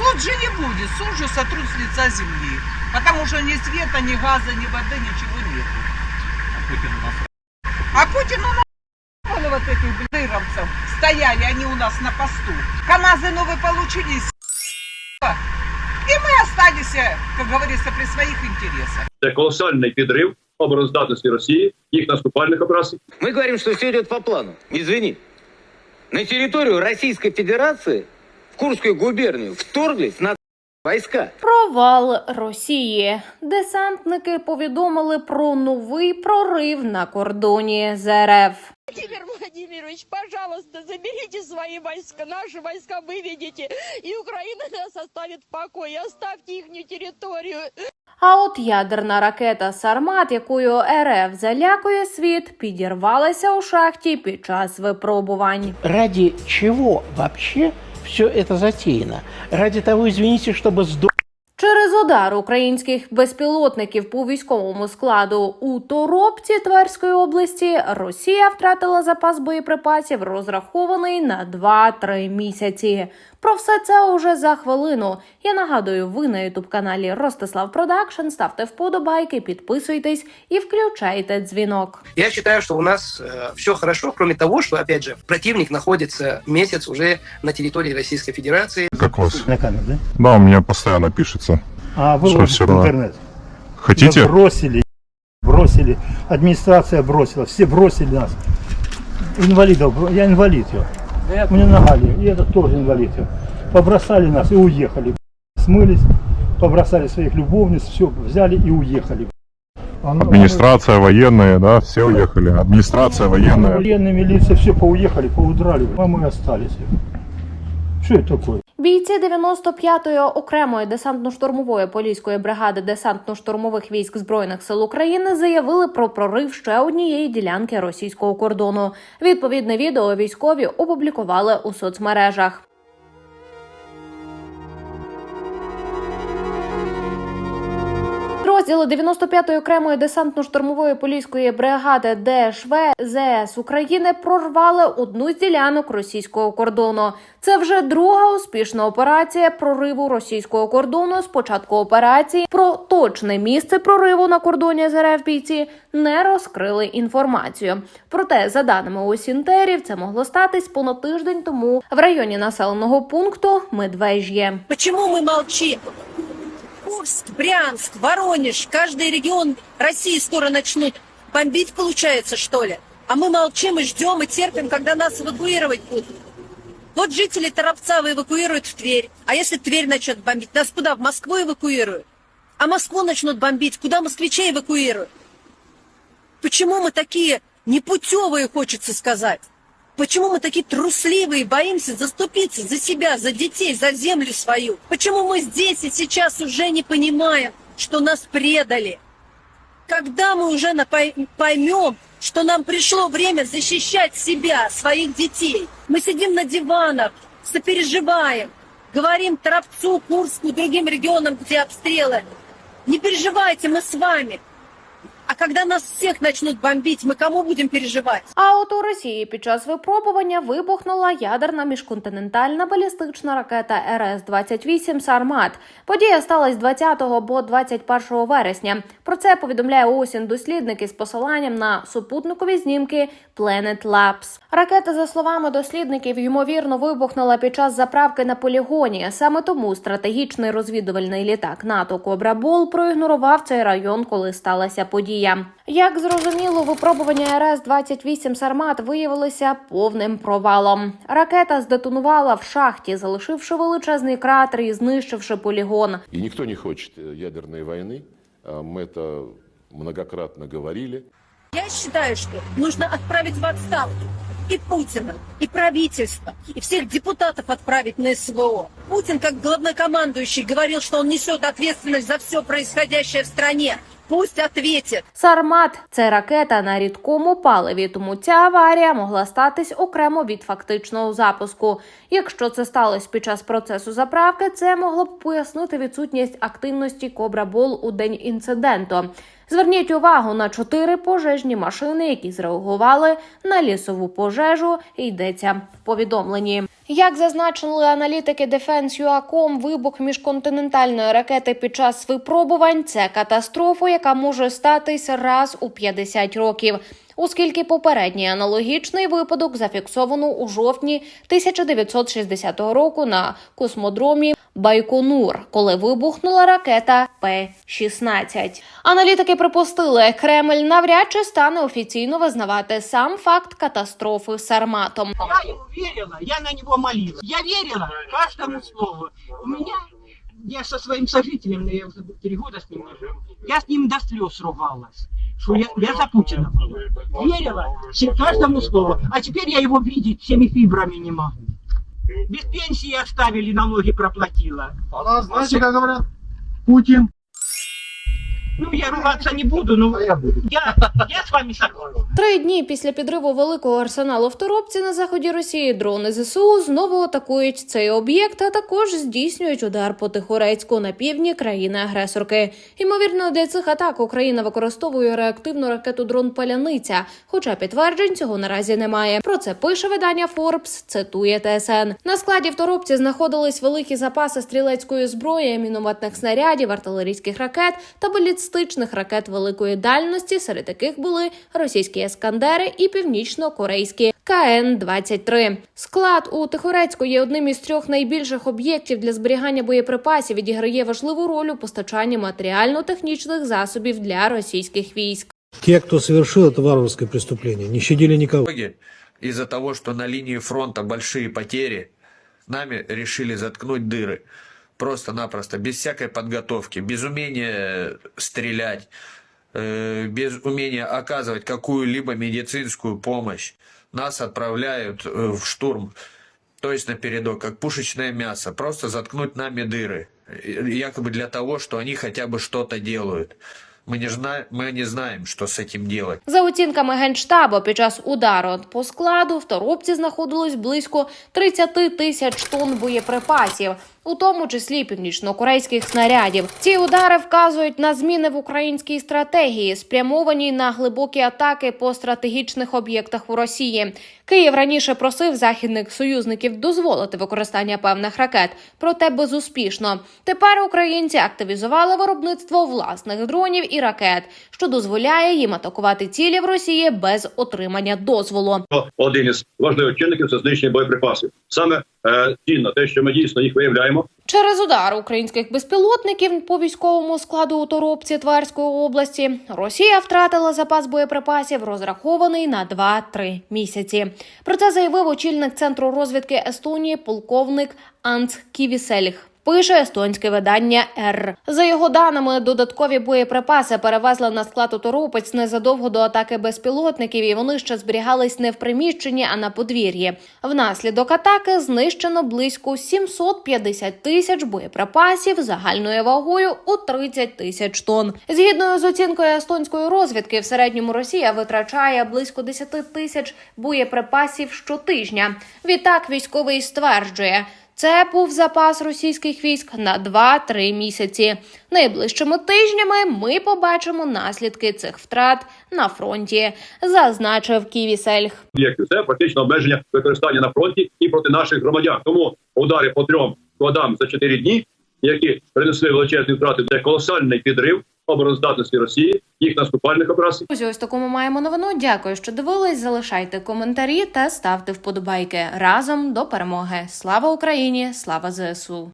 Суд же не будет, суд же сотрут с лица земли. Потому что ни света, ни газа, ни воды, ничего нет. А Путин у нас было вот этих блыровцев. Стояли они у нас на посту. КАМАЗы новые получились. И мы остались, э, как говорится, при своих интересах. Це колосальний підрив обороздатності Росії, їх наступальних операцій. Мы говорим, что все идет по плану. Извини. На территорию Российской Федерации, в Курскую губернию, вторглись на войска. Провал Росії. Десантники повідомили про новий прорив на кордоні з РФ. Владимир Владимирович, пожалуйста, заберите свои войска, наши войска выведите, и Украина нас оставит в покое, оставьте их территорию. А от ядерна ракета Сармат, якою РФ залякує світ, підірвалася у шахті під час випробувань. ради чего вообще все это затеяно? Ради того, извините, чтобы сдохнуть Удар українських безпілотників по військовому складу у Торопці Тверської області Росія втратила запас боєприпасів, розрахований на 2-3 місяці. Про все це уже за хвилину. Я нагадую, ви на ютуб каналі Ростислав Продакшн. Ставте вподобайки, підписуйтесь і включайте дзвінок. Я считаю, что у нас все хорошо, кроме того, что, опять же, противник находится месяц уже на территории Российской Федерации. Как вас? На камеру, да? Да, у меня постоянно пишется. А вы Что, ложите всё в интернет. Хотите? Да бросили, бросили. Администрация бросила, все бросили нас. Инвалидов, я инвалид, я. У меня нога, и этот тоже инвалид. я. Побросали нас и уехали. Смылись, побросали своих любовниц, все, взяли и уехали. Оно- Администрация, военные, да, все уехали. Администрация, оно- военная. Военные милиция, все поуехали, поудрали, а мы остались. Что это такое? Бійці 95-ї окремої десантно-штурмової поліської бригади десантно-штурмових військ збройних сил України заявили про прорив ще однієї ділянки російського кордону. Відповідне відео військові опублікували у соцмережах. Розділи 95-ї окремої десантно-штурмової поліської бригади ДШВ ЗС України прорвали одну з ділянок російського кордону. Це вже друга успішна операція прориву російського кордону. З початку операції про точне місце прориву на кордоні з РФ бійці не розкрили інформацію. Проте, за даними осінтерів, це могло статись понад тиждень тому в районі населеного пункту Медвеж'є. Почему мы молчим? Курск, Брянск, Воронеж, каждый регион России скоро начнут бомбить, получается, что ли? А мы молчим и ждем и терпим, когда нас эвакуировать будут. Вот жители Торопцава эвакуируют в Тверь. А если Тверь начнет бомбить, нас куда? В Москву эвакуируют? А Москву начнут бомбить, куда москвичей эвакуируют? Почему мы такие непутевые, хочется сказать? Почему мы такие трусливые, боимся заступиться за себя, за детей, за землю свою? Почему мы здесь и сейчас уже не понимаем, что нас предали? Когда мы уже поймем, что нам пришло время защищать себя, своих детей? Мы сидим на диванах, сопереживаем, говорим Тропцу, Курску, другим регионам, где обстрелы. Не переживайте, мы с вами. Когда нас всех начнут бомбить, мы кому будем переживать? А от у Росії під час випробування вибухнула ядерна міжконтинентальна балістична ракета РС-28 Сармат. Подія сталася 20 або 21 вересня. Про це повідомляє осінь дослідники з посиланням на супутникові знімки Planet Labs. Ракета, за словами дослідників, ймовірно вибухнула під час заправки на полігоні. Саме тому стратегічний розвідувальний літак НАТО Кобра Бол проігнорував цей район, коли сталася подія. Як зрозуміло, випробування РС-28 Сармат виявилося повним провалом. Ракета здетонувала в шахті, залишивши величезний кратер і знищивши полігон. И никто не хочет э, ядерной войны. А Мы это многократно говорили. Я считаю, что нужно отправить в отставку и Путина, и правительство, и всех депутатов отправить на СВО. Путин, как главнокомандующий, говорил, что он несет ответственность за все происходящее в стране. Пусть ответит. Сармат це ракета на рідкому паливі, тому ця аварія могла статись окремо від фактичного запуску. Якщо це сталося під час процесу заправки, це могло б пояснити відсутність активності Кобра Бол у день інциденту. Зверніть увагу на чотири пожежні машини, які зреагували на лісову пожежу. Йдеться в повідомленні. Як зазначили аналітики Defense.ua.com, вибух міжконтинентальної ракети під час випробувань це катастрофа, яка може статись раз у 50 років. Оскільки попередній аналогічний випадок зафіксовано у жовтні 1960 року на космодромі Байконур, коли вибухнула ракета П-16. Аналітики припустили, Кремль навряд чи стане офіційно визнавати сам факт катастрофи Сарматом. Я ему верила, я на него молилась. Я верила каждому слову. У меня, я со своим сожителем, я уже три года с ним живу, я с ним до слез ругалась. Что я, я за Путина была. Верила каждому слову. А теперь я его видеть всеми фибрами не могу. Без пенсии оставили, налоги проплатила. А нас, знаете, как говорят? Путин. Ну, я ругаться не буду, но я, я с вами согласен. Три дні після підриву великого арсеналу в Торопці на заході Росії дрони ЗСУ знову атакують цей об'єкт, а також здійснюють удар по Тихорецьку на півдні країни-агресорки. Ймовірно, для цих атак Україна використовує реактивну ракету дрон Паляниця, хоча підтверджень цього наразі немає. Про це пише видання Forbes, цитує ТСН. На складі в Торопці знаходились великі запаси стрілецької зброї, мінометних снарядів, артилерійських ракет та балістичних ракет великої дальності, серед яких були російські ескандери і північно-корейські КН-23. Склад у Тихорецьку є одним із трьох найбільших об'єктів для зберігання боєприпасів. Відіграє важливу роль у постачанні матеріально-технічних засобів для російських військ. Те, кто совершил это варварское преступление, не щадили никого. итоге, из-за того, что на линии фронта большие потери, нами решили заткнуть дыры. Просто-напросто, без всякой подготовки, без умения стрелять, э, без умения оказывать какую-либо медицинскую помощь. Нас отправляют э, в штурм, то есть на передок, как пушечное мясо. Просто заткнуть нами дыры. э, Якобы для того, что они хотя бы что-то делают. Мы не, зна- мы не знаем, что с этим делать. За оцінками генштабу, під час удару по складу в Торопці знаходилось близько 30 тисяч тонн боєприпасів, у тому числі північно-корейських снарядів. Ці удари вказують на зміни в українській стратегії, спрямовані на глибокі атаки по стратегічних об'єктах у Росії. Київ раніше просив західних союзників дозволити використання певних ракет, проте безуспішно. Тепер українці активізували виробництво власних дронів і ракет, що дозволяє їм атакувати цілі в Росії без отримання дозволу. Один із важливих чинників це знищення боєприпасів. Саме цінно те, що ми дійсно їх виявляємо, Через удар українських безпілотників по військовому складу у Торопці Тверської області Росія втратила запас боєприпасів, розрахований на 2-3 місяці. Про це заявив очільник центру розвідки Естонії полковник Анц Ківісельх. Пише естонське видання Р. За його даними, додаткові боєприпаси перевезли на склад у Торопець незадовго до атаки безпілотників, і вони ще зберігались не в приміщенні, а на подвір'ї. Внаслідок атаки знищено близько 750 тисяч боєприпасів загальною вагою у 30 тисяч тонн. Згідно з оцінкою естонської розвідки, в середньому Росія витрачає близько 10 тисяч боєприпасів щотижня. Відтак військовий стверджує. Це був запас російських військ на 2-3 місяці. Найближчими тижнями ми побачимо наслідки цих втрат на фронті, зазначив Ківісельх. Це фактично обмеження використання на фронті і проти наших громадян. Тому удари по трьом складам за чотири дні, які принесли величезні втрати, це колосальний підрив обороноздатності Росії, їх наступальних операцій. Друзі, ось такому маємо новину. Дякую, що дивились. Залишайте коментарі та ставте вподобайки разом до перемоги. Слава Україні! Слава ЗСУ!